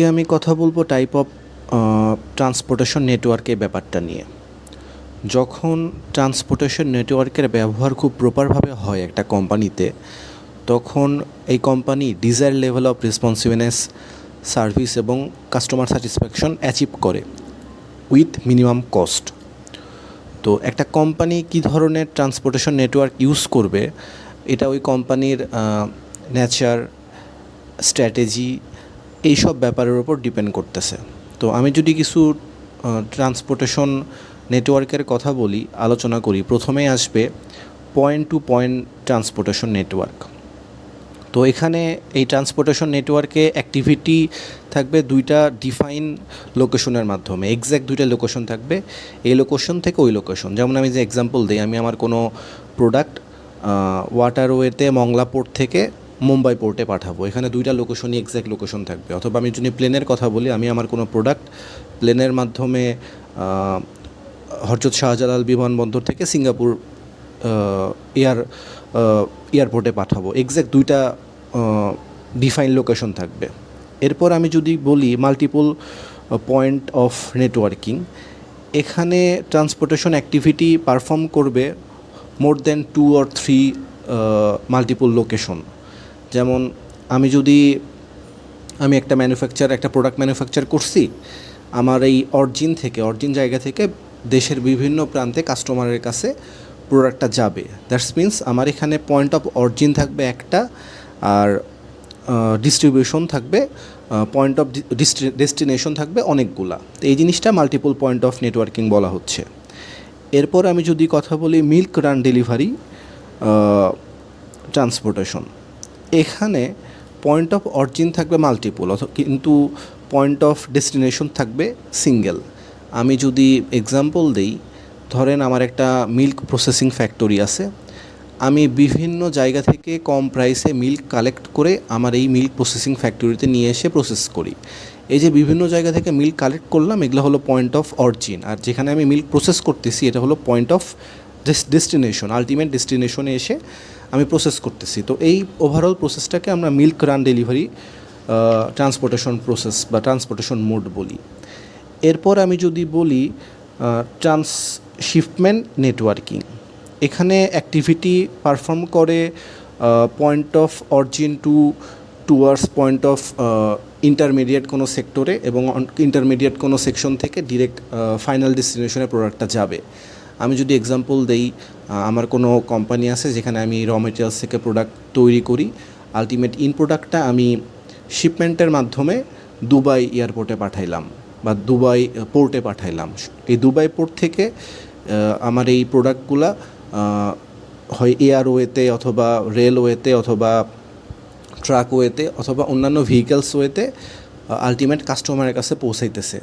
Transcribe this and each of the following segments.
আজকে আমি কথা বলব টাইপ অফ ট্রান্সপোর্টেশন নেটওয়ার্কের ব্যাপারটা নিয়ে। যখন ট্রান্সপোর্টেশন নেটওয়ার্কের ব্যবহার খুব প্রপারভাবে হয় একটা কোম্পানিতে তখন এই company desire level of responsiveness service এবং কাস্টমার স্যাটিসফ্যাকশন অ্যাচিভ করে উইথ মিনিমাম কস্ট তো একটা কোম্পানি কী ধরনের ট্রান্সপোর্টেশন নেটওয়ার্ক ইউজ করবে, এটা ওই কোম্পানির নেচার স্ট্র্যাটেজি এইসব ব্যাপারের উপর ডিপেন্ড করতেছে। তো আমি যদি কিছু ট্রান্সপোর্টেশন নেটওয়ার্কের কথা বলি, আলোচনা করি, প্রথমেই আসবে point to point transportation network তো এখানে এই ট্রান্সপোর্টেশন নেটওয়ার্কে অ্যাক্টিভিটি থাকবে দুইটা ডিফাইন লোকেশনের মাধ্যমে। এক্স্যাক্ট দুইটা লোকেশন থাকবে, এই লোকেশন থেকে ওই লোকেশন যেমন আমি যে এক্সাম্পল দিই, আমি আমার কোনো প্রোডাক্ট ওয়াটারওয়েতে মংলা পোর্ট থেকে মুম্বাই পোর্টে পাঠাবো। এখানে দুইটা লোকেশনই এক্স্যাক্ট লোকেশন থাকবে। অথবা আমি যদি প্লেনের কথা বলি, আমি আমার কোনো প্রোডাক্ট প্লেনের মাধ্যমে হরজত শাহজালাল বিমানবন্দর থেকে সিঙ্গাপুর এয়ার এয়ারপোর্টে পাঠাবো। এক্স্যাক্ট দুইটা ডিফাইন লোকেশন থাকবে। এরপর আমি যদি বলি মাল্টিপল পয়েন্ট অফ নেটওয়ার্কিং এখানে ট্রান্সপোর্টেশন অ্যাক্টিভিটি পারফর্ম করবে more than two or three multiple location যেমন আমি যদি, আমি একটা ম্যানুফ্যাকচার একটা প্রোডাক্ট ম্যানুফ্যাকচার করছি, আমার এই অরিজিন থেকে অরিজিন জায়গা থেকে দেশের বিভিন্ন প্রান্তে কাস্টমারের কাছে প্রোডাক্টটা যাবে। দ্যাটস মিন্স আমার এখানে পয়েন্ট অফ অরিজিন থাকবে একটা আর ডিস্ট্রিবিউশন থাকবে পয়েন্ট অফ ডেস্টিনেশন থাকবে অনেকগুলা। তো এই জিনিসটা মাল্টিপল পয়েন্ট অফ নেটওয়ার্কিং বলা হচ্ছে। এরপর আমি যদি কথা বলি মিল্ক রান ডেলিভারি ট্রান্সপোর্টেশন এখানে পয়েন্ট অফ অরিজিন থাকবে মাল্টিপল কিন্তু পয়েন্ট অফ ডেস্টিনেশন থাকবে সিঙ্গেল আমি যদি এক্সাম্পল দিই, ধরেন আমার একটা মিল্ক প্রসেসিং ফ্যাক্টরি আছে, আমি বিভিন্ন জায়গা থেকে কম প্রাইসে মিল্ক কালেক্ট করে আমার এই মিল্ক প্রসেসিং ফ্যাক্টরিতে নিয়ে এসে প্রসেস করি। এই যে বিভিন্ন জায়গা থেকে মিল্ক কালেক্ট করলাম, এগুলো হলো পয়েন্ট অফ অরিজিন আর যেখানে আমি মিল্ক প্রসেস করতেছি, এটা হলো পয়েন্ট অফ ডেস্টিনেশন আলটিমেট ডেস্টিনেশনে এসে আমি প্রসেস করতেছি। তো এই ওভারঅল প্রসেসটাকে আমরা milk run delivery transportation process বা ট্রান্সপোর্টেশন মোড বলি। এরপর আমি যদি বলি ট্রান্সশিপমেন্ট নেটওয়ার্কিং এখানে অ্যাক্টিভিটি পারফর্ম করে point of origin to towards point of intermediate কোনো সেক্টরে এবং ইন্টারমিডিয়েট কোনো সেকশন থেকে ডিরেক্ট ফাইনাল ডেস্টিনেশনে প্রোডাক্টটা যাবে। আমি যদি এক্সাম্পল দেই আমার কোনো কোম্পানি আছে যেখানে আমি র মেটেরিয়ালস থেকে প্রোডাক্ট তৈরি করি আলটিমেট ইন প্রোডাক্টটা আমি শিপমেন্টের মাধ্যমে দুবাই এয়ারপোর্টে পাঠাইলাম বা দুবাই পোর্টে পাঠাইলাম। এই দুবাই পোর্ট থেকে আমার এই প্রোডাক্টগুলা হয় এয়ারওয়েতে অথবা রেলওয়েতে অথবা ট্রাকওয়েতে অথবা অন্যান্য ভেহিক্যালস ওয়েতে আলটিমেট কাস্টমারের কাছে পৌঁছাইতেছে।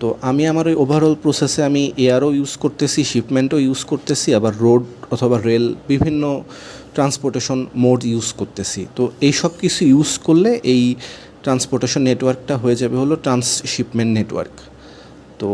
তো আমি আমার ওই ওভারঅল প্রসেসে আমি এয়ারও ইউজ করতেছি শিপমেন্টও ইউজ করতেছি, আবার রোড অথবা রেল বিভিন্ন ট্রান্সপোর্টেশন মোড ইউজ করতেছি। তো এই সব কিছু ইউজ করলে এই ট্রান্সপোর্টেশন নেটওয়ার্কটা হয়ে যাবে হলো ট্রান্সশিপমেন্ট নেটওয়ার্ক তো